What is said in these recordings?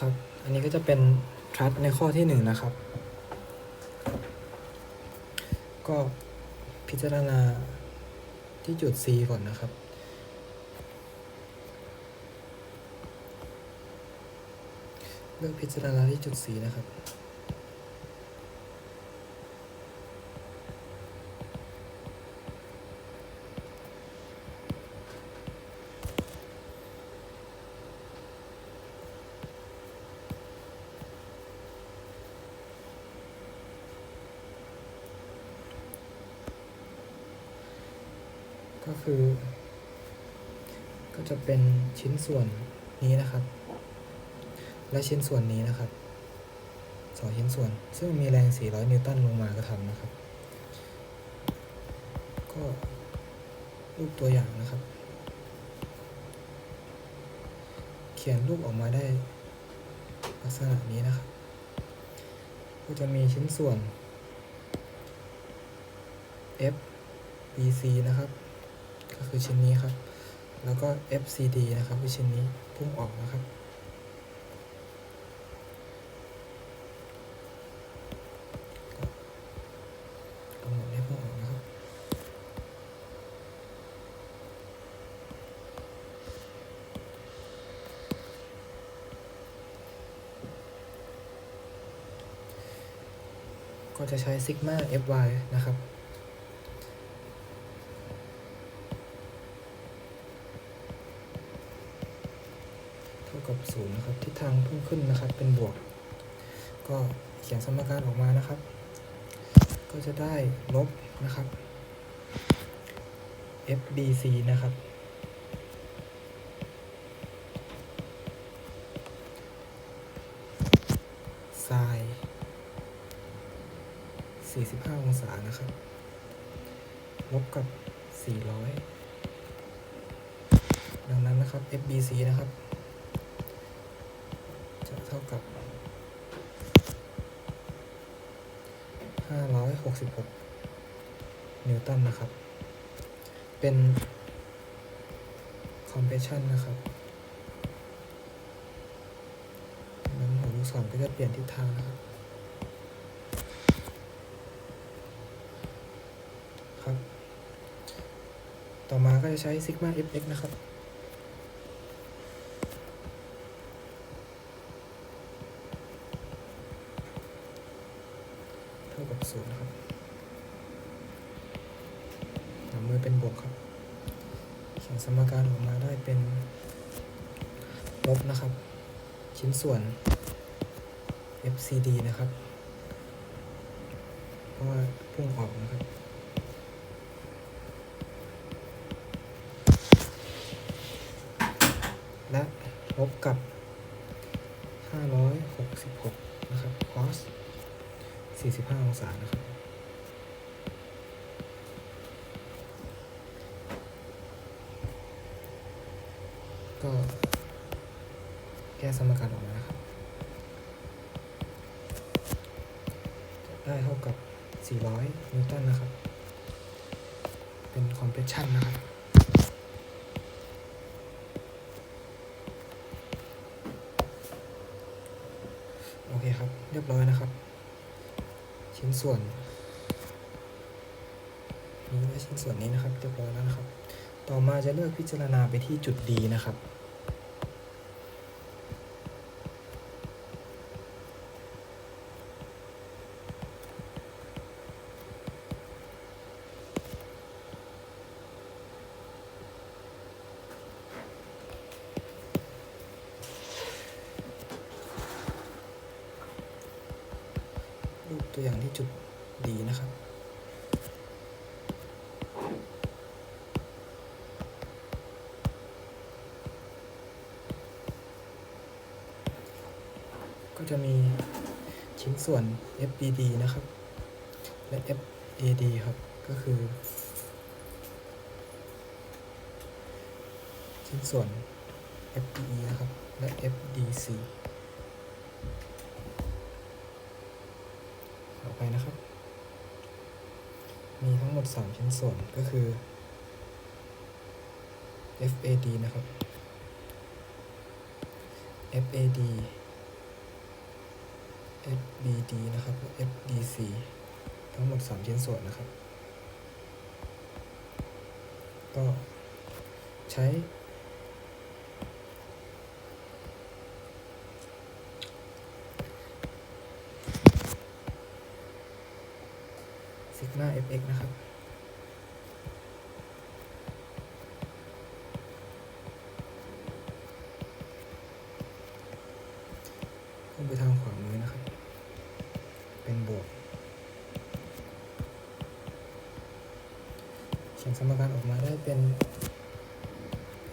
ครับ อันนี้ก็จะเป็นทรัสในข้อที่หนึ่งนะครับ ก็พิจารณาที่จุด C ก่อนนะครับ เลือกพิจารณาที่จุด C นะครับ ก็คือ ก็จะเป็นชิ้นส่วนนี้นะครับ และชิ้นส่วนนี้นะครับสองชิ้นส่วน ซึ่งมีแรง 400 นิวตันลงมากระทำนะครับ ก็รูปตัวอย่างนะครับ เขียนรูปออกมาได้ลักษณะนี้นะครับ ก็จะมีชิ้นส่วน F BC นะครับ ก็คือชิ้นนี้ครับ แล้วก็ FCD นะครับคือชิ้นนี้พุ่งออกนะครับ กำหนดให้พุ่งออกนะครับ ก็จะใช้ซิกมา FY นะครับ เท่า กับศูนย์นะครับทิศทางเพุ่งขึ้นนะครับ เป็นบวก ก็เขียนสมการออกมานะครับ ก็จะได้ลบนะครับ FBC นะครับไซน์45 องศานะครับ ลบกับ 400 ดังนั้นนะครับ FBC นะครับ จะเท่ากับ 566 นิวตันนะครับ เป็น compression นะครับดังนั้นหัวลูกศรก็จะเปลี่ยนทิศทางนะครับครับ ต่อมาก็จะใช้ sigma fx นะครับ เท่ากับศูนย์ครับหามือเป็นบวกครับเขียนสมการออกมาได้เป็นลบนะครับ ชิ้นส่วน FCD นะครับ เพราะว่าพุ่งออกนะครับและลบกับ 566 นะครับ cos 45 องศานะครับก็แก้สมการออกมานะครับจะได้เท่ากับ 400 นิวตันนะครับ เป็นคอมเพรสชันนะครับโอเคครับ เรียบร้อยนะครับ ชิ้นส่วนนี้ไว้ชิ้นส่วนนี้นะครับเรียบร้อยแล้วนะครับ ต่อมาจะเลือกพิจารณาไปที่จุด D นะครับ ตัวอย่างที่จุด D นะครับ ก็จะมีชิ้นส่วน FBD นะครับ และ FAD ครับ ก็คือ ชิ้นส่วน FDE นะครับ และ FDC ต่อไปนะครับ มีทั้งหมด 3 ชิ้นส่วนก็คือ FAD นะครับ FAD FBD นะครับ FDC ทั้งหมด 3 ชิ้นส่วนนะครับ ก็ใช้ Sigma FX นะครับ ขึ้นไปทางขวามือนะครับ เป็นบวก เขียนสมการออกมาได้เป็น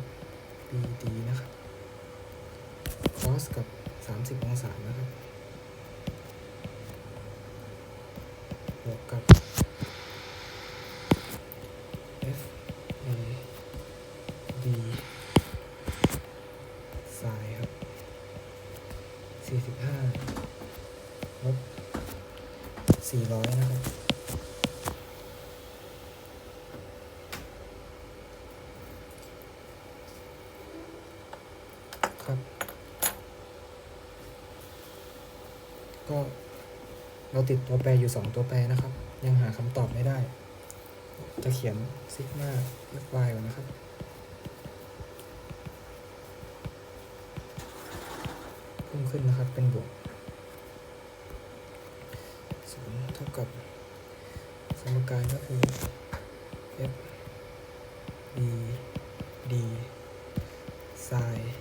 FBD นะครับ cos กับ 30 องศานะครับบวกกับ F A D ไซน์ครับ 45ลบ400นะครับ ครับ ก็เราติดตัวแปรอยู่2ตัวแปรนะครับ ยังหาคำตอบไม่ได้ จะเขียนซิกมา f y ก่อนนะครับ พุ่ง ขึ้นนะครับ เป็นบวกศูนย์เท่ากับสมการก็คือ f b d ไซน์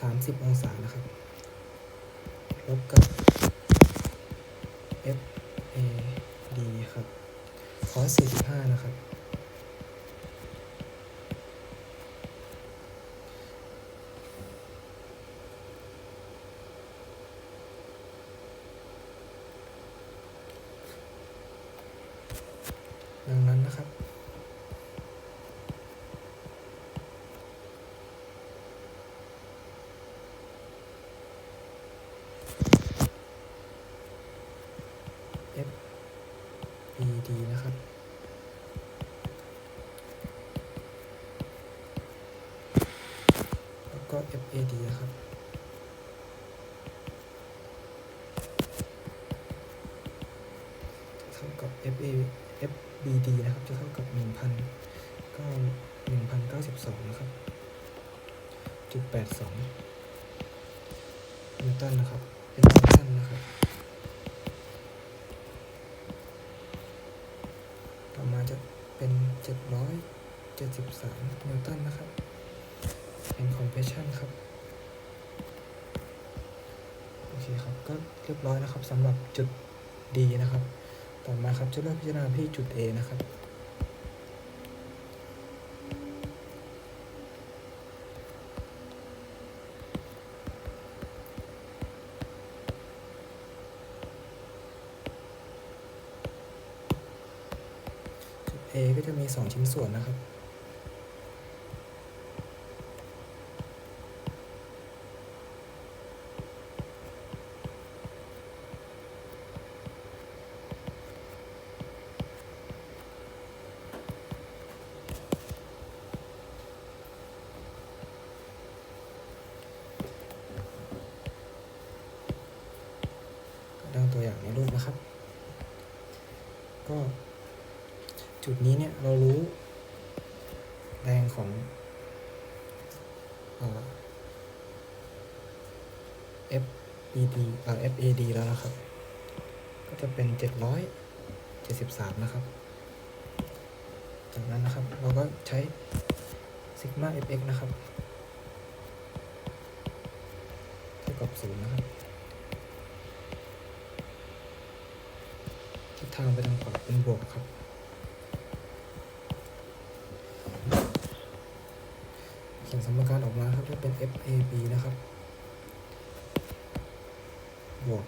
สามสิบองศานะครับ ลบกับ f a d ครับ cos สี่สิบห้านะครับ ดังนั้นนะครับ F E D นะครับ แล้ว ก็ F A D นะครับ เท่ากับ F A F B D นะครับ จะเท่ากับ 1,000ก็1,092 นะครับ จุด82นิวตันนะครับ เป็นนิวตันนะครับ ต่อมาจะเป็น 773 นิวตันนะครับ เป็นคอมเพรสชันครับ โอเคครับ ก็เรียบร้อยนะครับสำหรับจุด D นะครับ ต่อมาครับจะเลือกพิจารณาที่จุด A นะครับจุด A ก็จะมี 2 ชิ้นส่วนนะครับ ตัวอย่างในรูปนะครับ ก็จุดนี้เนี่ยเรารู้แรงของเอ่อ FED เอ่อ FAD แล้วนะครับ ก็จะเป็น 773 นะครับ จากนั้นนะครับ เราก็ใช้ sigma fx นะครับ เท่ากับ 0 นะครับ ทางไปทางขวาเป็นบวกครับ เขียนสมการออกมาครับจะเป็น FAB นะครับ บวก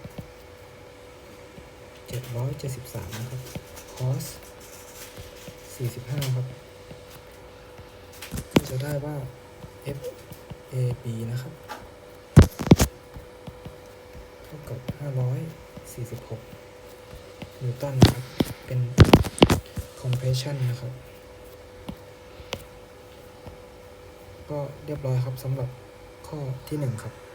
773 นะครับ cos 45 ครับ ก็จะได้ว่า FAB นะครับ เท่ากับ 546 นิวตันนะครับ เป็น compression นะครับ ก็เรียบร้อยครับสำหรับข้อที่หนึ่งครับ